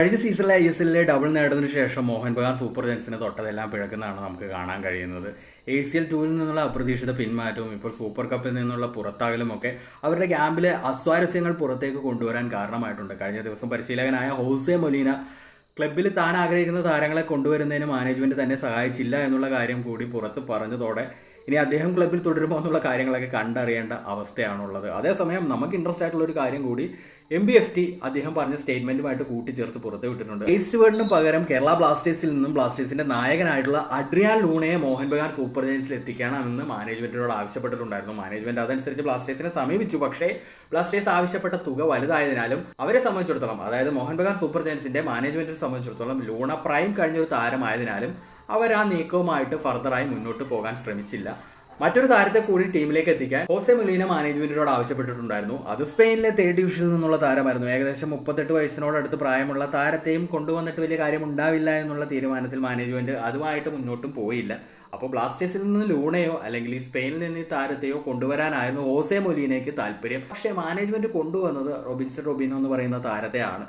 കഴിഞ്ഞ സീസണിലെ I S എല്ലിലെ double നേടുന്നതിന് ശേഷം മോഹൻ ബഗാൻ സൂപ്പർ ജൻസിനെ തൊട്ടതെല്ലാം പിഴക്കുന്നതാണ് നമുക്ക് കാണാൻ കഴിയുന്നത്. എ സി എൽ ടൂവിൽ നിന്നുള്ള അപ്രതീക്ഷിത പിന്മാറ്റവും ഇപ്പോൾ സൂപ്പർ കപ്പിൽ നിന്നുള്ള പുറത്താകലുമൊക്കെ അവരുടെ ക്യാമ്പിലെ അസ്വാരസ്യങ്ങൾ പുറത്തേക്ക് കൊണ്ടുവരാൻ കാരണമായിട്ടുണ്ട്. കഴിഞ്ഞ ദിവസം പരിശീലകനായ ഹോസെ മൊലീന ക്ലബിൽ താൻ ആഗ്രഹിക്കുന്ന താരങ്ങളെ കൊണ്ടുവരുന്നതിന് മാനേജ്മെന്റ് തന്നെ സഹായിച്ചില്ല എന്നുള്ള കാര്യം കൂടി പുറത്ത് പറഞ്ഞതോടെ ഇനി അദ്ദേഹം ക്ലബിൽ തുടരുമോ എന്നുള്ള കാര്യങ്ങളൊക്കെ കണ്ടറിയേണ്ട അവസ്ഥയാണുള്ളത്. അതേസമയം നമുക്ക് ഇൻട്രസ്റ്റ് ആയിട്ടുള്ള ഒരു കാര്യം കൂടി എം ബി എഫ് ടി അദ്ദേഹം പറഞ്ഞ സ്റ്റേറ്റ്മെന്റുമായിട്ട് കൂട്ടിച്ചേർത്ത് പുറത്ത് വിട്ടിട്ടുണ്ട്. ഈസ്റ്റ് വേർഡിന് പകരം കേരള ബ്ലാസ്റ്റേഴ്സിൽ നിന്നും ബ്ലാസ്റ്റേഴ്സിന്റെ നായകനായിട്ടുള്ള അഡ്രിയാൻ ലൂണയെ മോഹൻ ബഗാൻ സൂപ്പർ ജയൻസിൽ എത്തിക്കണമെന്ന് മാനേജ്മെന്റിനോട് ആവശ്യപ്പെട്ടിട്ടുണ്ടായിരുന്നു. മാനേജ്മെന്റ് അതനുസരിച്ച് ബ്ലാസ്റ്റേഴ്സിനെ സമീപിച്ചു. പക്ഷേ ബ്ലാസ്റ്റേഴ്സ് ആവശ്യപ്പെട്ട തുക വലുതായതിനാലും അവരെ സംബന്ധിച്ചിടത്തോളം അതായത് മോഹൻ ബഗാൻ സൂപ്പർ ജയൻസിന്റെ മാനേജ്മെന്റിനെ സംബന്ധിച്ചിടത്തോളം ലൂണ പ്രൈം കഴിഞ്ഞൊരു താരമായതിനാലും അവർ ആ നീക്കവുമായിട്ട് ഫർദറായി മുന്നോട്ട് പോകാൻ ശ്രമിച്ചില്ല. മറ്റൊരു താരത്തെ കൂടി ടീമിലേക്ക് എത്തിക്കാൻ ഹോസെ മുലീന മാനേജ്മെന്റിനോട് ആവശ്യപ്പെട്ടിട്ടുണ്ടായിരുന്നു. അത് സ്പെയിനിലെ തേർഡ് ഡിവിഷനിൽ നിന്നുള്ള താരമായിരുന്നു. ഏകദേശം മുപ്പത്തെട്ട് വയസ്സിനോടടുത്ത് പ്രായമുള്ള താരത്തെയും കൊണ്ടുവന്നിട്ട് വലിയ കാര്യം ഉണ്ടാവില്ല എന്നുള്ള തീരുമാനത്തിൽ മാനേജ്മെന്റ് അതുമായിട്ട് മുന്നോട്ടും പോയില്ല. അപ്പോൾ ബ്ലാസ്റ്റേഴ്സിൽ നിന്ന് ലൂണയോ അല്ലെങ്കിൽ ഈ സ്പെയിനിൽ നിന്ന് താരത്തെയോ കൊണ്ടുവരാനായിരുന്നു ഹോസെ മൊലീനയ്ക്ക് താല്പര്യം. പക്ഷേ മാനേജ്മെന്റ് കൊണ്ടുവന്നത് റോബിൻസൺ റോബിനോ എന്ന് പറയുന്ന താരത്തെയാണ്.